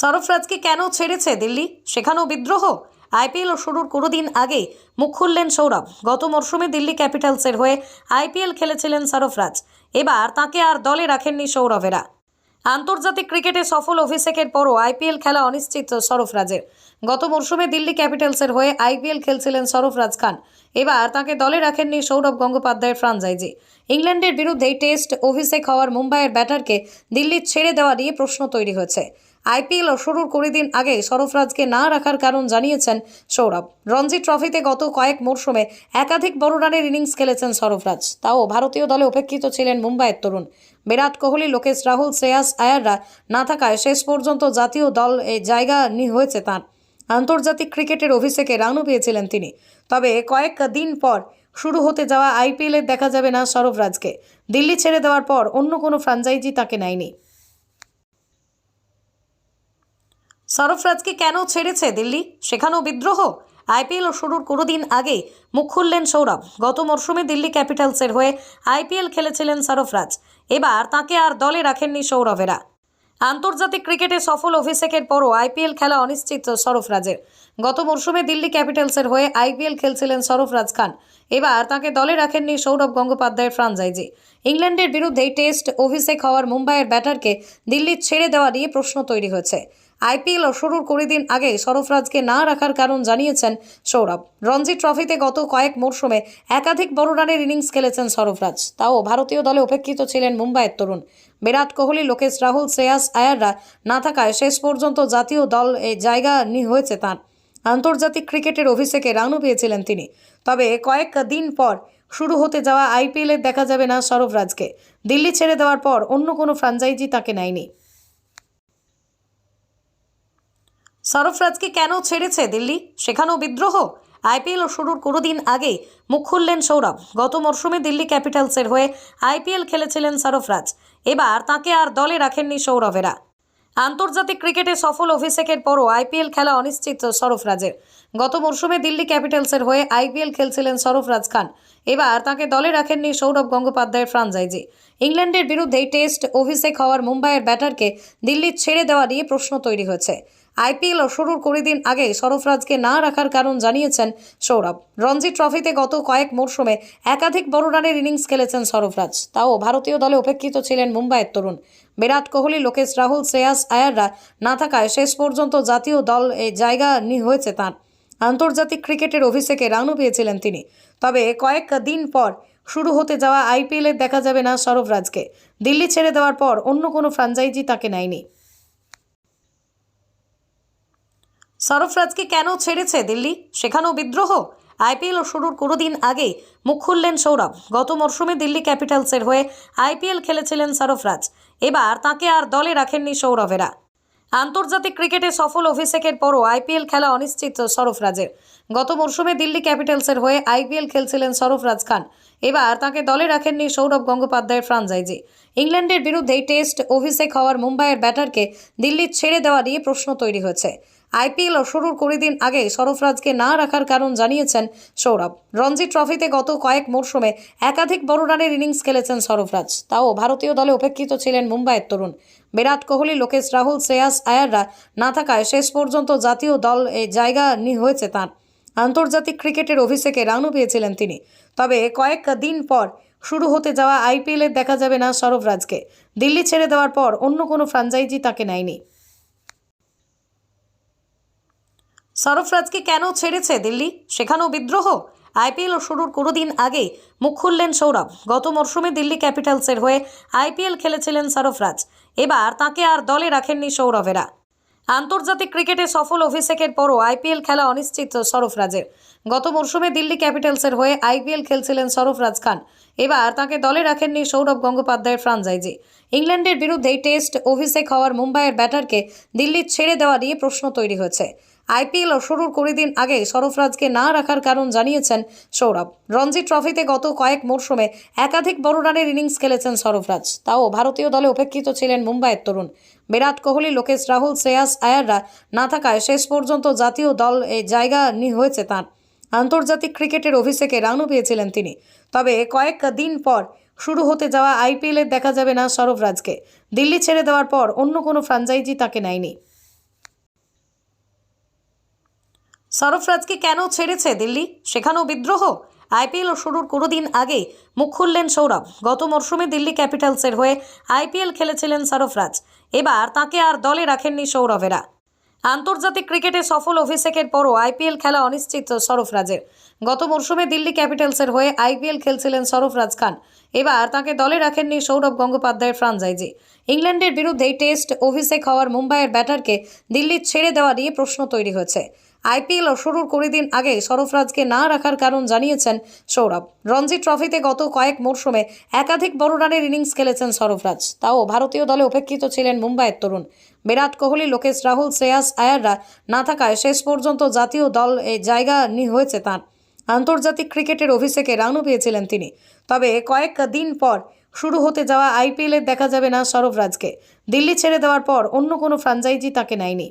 সরফরাজকে কেন ছেড়েছে দিল্লি? সেখানেও বিদ্রোহ? আইপিএল শুরুর কোনো দিন আগে মুখ খুললেন সৌরভ। গত মরশুমে দিল্লি ক্যাপিটালসের হয়ে আইপিএল খেলেছিলেন সরফরাজ। এবার তাকে আর দলে রাখেননি সৌরভেরা। আন্তর্জাতিক ক্রিকেটে সফল অভিষেকের পরও আইপিএল খেলা অনিশ্চিত সরফরাজের। গত মরশুমে দিল্লি ক্যাপিটালসের হয়ে আইপিএল খেলছিলেন সরফরাজ খান। এবার তাকে দলে রাখেননি সৌরভ গঙ্গোপাধ্যায়ের ফ্রাঞ্চাইজি। ইংল্যান্ডের বিরুদ্ধেই টেস্ট অভিষেক হওয়ার মুম্বাইয়ের ব্যাটারকে দিল্লি ছেড়ে দেওয়া নিয়ে প্রশ্ন তৈরি হয়েছে। আইপিএল শুরুর কুড়ি দিন আগে সরফরাজকে না রাখার কারণ জানিয়েছেন সৌরভ। রঞ্জি ট্রফিতে গত কয়েক মরশুমে একাধিক বড় রানের ইনিংস খেলেছেন সরফরাজ তাও ভারতীয় দলে উপেক্ষিত ছিলেন মুম্বাইয়ের তরুণ। বিরাট কোহলি, লোকেশ রাহুল, শ্রেয়াস আয়াররা না থাকায় শেষ পর্যন্ত জাতীয় দল জায়গা হয়েছে তাঁর। আন্তর্জাতিক ক্রিকেটের অভিষেকে রানও পেয়েছিলেন তিনি। তবে কয়েক দিন পর শুরু হতে যাওয়া আইপিএলে দেখা যাবে না সরফরাজকে দিল্লি ছেড়ে দেওয়ার পর অন্য কোনো ফ্রাঞ্চাইজি তাকে নেয়নি। সরফরাজকে কেন ছেড়েছে দিল্লি? সেখানেও বিদ্রোহ? আইপিএল শুরুর কোনো দিন আগে মুখ খুললেন সৌরভ। গত মরশুমে দিল্লি ক্যাপিটালসের হয়ে আইপিএল খেলেছিলেন সরফরাজ। এবার তাকে আর দলে রাখেননি সৌরভেরা। আন্তর্জাতিক ক্রিকেটে সফল অভিষেকের পরও আইপিএল খেলা অনিশ্চিত সরফরাজের। গত মরশুমে দিল্লি ক্যাপিটালসের হয়ে আইপিএল খেলছিলেন সরফরাজ খান। এবার তাকে দলে রাখেননি সৌরভ গঙ্গোপাধ্যায়ের ফ্রাঞ্চাইজি। ইংল্যান্ডের বিরুদ্ধেই টেস্ট অভিষেক হওয়ার মুম্বাইয়ের ব্যাটারকে দিল্লি ছেড়ে দেওয়া নিয়ে প্রশ্ন তৈরি হয়েছে। আইপিএল শুরুর কুড়ি দিন আগে সরফরাজকে না রাখার কারণ জানিয়েছেন সৌরভ। রঞ্জি ট্রফিতে গত কয়েক মরশুমে একাধিক বড় রানের ইনিংস খেলেছেন সরফরাজ তাও ভারতীয় দলে উপেক্ষিত ছিলেন মুম্বাইয়ের তরুণ। বিরাট কোহলি, লোকেশ রাহুল, শ্রেয়াস আয়াররা না থাকায় শেষ পর্যন্ত জাতীয় দল জায়গা হয়েছে তাঁর। আন্তর্জাতিক ক্রিকেটের অভিষেকে রানও পেয়েছিলেন তিনি। তবে কয়েক দিন পর শুরু হতে যাওয়া আইপিএলে দেখা যাবে না সরফরাজকে দিল্লি ছেড়ে দেওয়ার পর অন্য কোনো ফ্রাঞ্চাইজি তাকে নেয়নি। সরফরাজকে কেন ছেড়েছে দিল্লি? সেখানেও বিদ্রোহ? আইপিএল শুরুর কোনো দিন আগে মুখ খুললেন সৌরভ। গত মরশুমে দিল্লি ক্যাপিটালসের হয়ে আইপিএল খেলেছিলেন সরফরাজ এবার তাকে আর দলে রাখেননি সৌরভেরা। আন্তর্জাতিক ক্রিকেটে সফল অভিষেকের পরও আইপিএল খেলা অনিশ্চিত সরফরাজের গত মরশুমে দিল্লি ক্যাপিটালসের হয়ে আইপিএল খেলছিলেন সরফরাজ খান। এবার তাকে দলে রাখেননি সৌরভ গঙ্গোপাধ্যায়ের ফ্রাঞ্চাইজি। ইংল্যান্ডের বিরুদ্ধেই টেস্ট অভিষেক হওয়ার মুম্বাইয়ের ব্যাটারকে দিল্লি ছেড়ে দেওয়া নিয়ে প্রশ্ন তৈরি হয়েছে। আইপিএল শুরুর কুড়ি দিন আগে সরফরাজকে না রাখার কারণ জানিয়েছেন সৌরভ। রঞ্জি ট্রফিতে গত কয়েক মরশুমে একাধিক বড় রানের ইনিংস খেলেছেন সরফরাজ তাও ভারতীয় দলে উপেক্ষিত ছিলেন মুম্বাইয়ের তরুণ। বিরাট কোহলি, লোকেশ রাহুল, শ্রেয়াস আয়াররা না থাকায় শেষ পর্যন্ত জাতীয় দল এই জায়গা হয়েছে তাঁর। আন্তর্জাতিক ক্রিকেটের অভিষেকে রানও পেয়েছিলেন তিনি। তবে কয়েক দিন পর শুরু হতে যাওয়া আইপিএলে দেখা যাবে না সরফরাজকে দিল্লি ছেড়ে দেওয়ার পর অন্য কোনো ফ্রাঞ্চাইজি তাকে নেয়নি। সরফরাজকে কেন ছেড়েছে দিল্লি? সেখানেও বিদ্রোহ? আইপিএল শুরুর কোনো দিন আগে মুখ খুললেন সৌরভ। গত মরশুমে দিল্লি ক্যাপিটালসের হয়ে আইপিএল খেলেছিলেন সরফরাজ। এবার তাকে আর দলে রাখেননি সৌরভেরা। আন্তর্জাতিক ক্রিকেটে সফল অভিষেকের পরও আইপিএল খেলা অনিশ্চিত সরফরাজের। গত মরশুমে দিল্লি ক্যাপিটালসের হয়ে আইপিএল খেলছিলেন সরফরাজ খান। এবার তাকে দলে রাখেননি সৌরভ গঙ্গোপাধ্যায়ের ফ্রাঞ্চাইজি। ইংল্যান্ডের বিরুদ্ধেই টেস্ট অভিষেক হওয়ার মুম্বাইয়ের ব্যাটারকে দিল্লি ছেড়ে দেওয়া নিয়ে প্রশ্ন তৈরি হয়েছে। আইপিএল শুরুর কুড়ি দিন আগে সরফরাজকে না রাখার কারণ জানিয়েছেন সৌরভ। রঞ্জি ট্রফিতে গত কয়েক মরশুমে একাধিক বড় রানের ইনিংস খেলেছেন সরফরাজ তাও ভারতীয় দলে উপেক্ষিত ছিলেন মুম্বাইয়ের তরুণ। বিরাট কোহলি, লোকেশ রাহুল, শ্রেয়াস আয়াররা না থাকায় শেষ পর্যন্ত জাতীয় দল জায়গা হয়েছে তাঁর। আন্তর্জাতিক ক্রিকেটের অভিষেকে রানও পেয়েছিলেন তিনি। তবে কয়েক দিন পর শুরু হতে যাওয়া আইপিএলে দেখা যাবে না সরফরাজকে দিল্লি ছেড়ে দেওয়ার পর অন্য কোনো ফ্রাঞ্চাইজি তাকে নেয়নি। সরফরাজকে কেন ছেড়েছে দিল্লি? সেখানেও বিদ্রোহ? আইপিএল শুরুর কোনো দিন আগে মুখ খুললেন সৌরভ। গত মরশুমে দিল্লি ক্যাপিটালসের হয়ে আইপিএল খেলেছিলেন সরফরাজ এবার তাকে আর দলে রাখেননি সৌরভেরা। আন্তর্জাতিক ক্রিকেটে সফল অভিষেকের পরও আইপিএল খেলা অনিশ্চিত সরফরাজের গত মরশুমে দিল্লি ক্যাপিটালসের হয়ে আইপিএল খেলছিলেন সরফরাজ খান। এবার তাকে দলে রাখেননি সৌরভ গঙ্গোপাধ্যায়ের ফ্রাঞ্চাইজি। ইংল্যান্ডের বিরুদ্ধেই টেস্ট অভিষেক হওয়ার মুম্বাইয়ের ব্যাটারকে দিল্লি ছেড়ে দেওয়া নিয়ে প্রশ্ন তৈরি হয়েছে। আইপিএল শুরুর কুড়ি দিন আগে সরফরাজকে না রাখার কারণ জানিয়েছেন সৌরভ। রঞ্জি ট্রফিতে গত কয়েক মরশুমে একাধিক বড় রানের ইনিংস খেলেছেন সরফরাজ তাও ভারতীয় দলে উপেক্ষিত ছিলেন মুম্বাইয়ের তরুণ। বিরাট কোহলি, লোকেশ রাহুল, শ্রেয়াস আয়াররা না থাকায় শেষ পর্যন্ত জাতীয় দল জায়গা হয়েছে তাঁর। আন্তর্জাতিক ক্রিকেটের অভিষেকে রানও পেয়েছিলেন তিনি। তবে কয়েক দিন পর শুরু হতে যাওয়া আইপিএলে দেখা যাবে না সরফরাজকে দিল্লি ছেড়ে দেওয়ার পর অন্য কোনো ফ্রাঞ্চাইজি তাকে নেয়নি। সরফরাজকে কেন ছেড়েছে দিল্লি? সেখানেও বিদ্রোহ? আইপিএল শুরুর কোনো দিন আগে মুখ খুললেন সৌরভ। গত মরশুমে দিল্লি ক্যাপিটালসের হয়ে আইপিএল খেলেছিলেন সরফরাজ। এবার তাকে আর দলে রাখেননি সৌরভেরা। আন্তর্জাতিক ক্রিকেটে সফল অভিষেকের পরও আইপিএল খেলা অনিশ্চিত সরফরাজের। গত মরশুমে দিল্লি ক্যাপিটালসের হয়ে আইপিএল খেলছিলেন সরফরাজ খান। এবার তাকে দলে রাখেননি সৌরভ গঙ্গোপাধ্যায়ের ফ্রাঞ্চাইজি। ইংল্যান্ডের বিরুদ্ধে টেস্ট অভিষেক হওয়ার মুম্বাইয়ের ব্যাটারকে দিল্লি ছেড়ে দেওয়া নিয়ে প্রশ্ন তৈরি হয়েছে। আইপিএল শুরুর কুড়ি দিন আগে সরফরাজকে না রাখার কারণ জানিয়েছেন সৌরভ। রঞ্জি ট্রফিতে গত কয়েক মরশুমে একাধিক বড় রানের ইনিংস খেলেছেন সরফরাজ তাও ভারতীয় দলে উপেক্ষিত ছিলেন মুম্বাইয়ের তরুণ। বিরাট কোহলি, লোকেশ রাহুল, শ্রেয়াস আয়াররা না থাকায় শেষ পর্যন্ত জাতীয় দল জায়গা হয়েছে তাঁর। আন্তর্জাতিক ক্রিকেটের অভিষেকে রানও পেয়েছিলেন তিনি। তবে কয়েক দিন পর শুরু হতে যাওয়া আইপিএলে দেখা যাবে না সরফরাজকে দিল্লি ছেড়ে দেওয়ার পর অন্য কোনো ফ্রাঞ্চাইজি তাকে নেয়নি।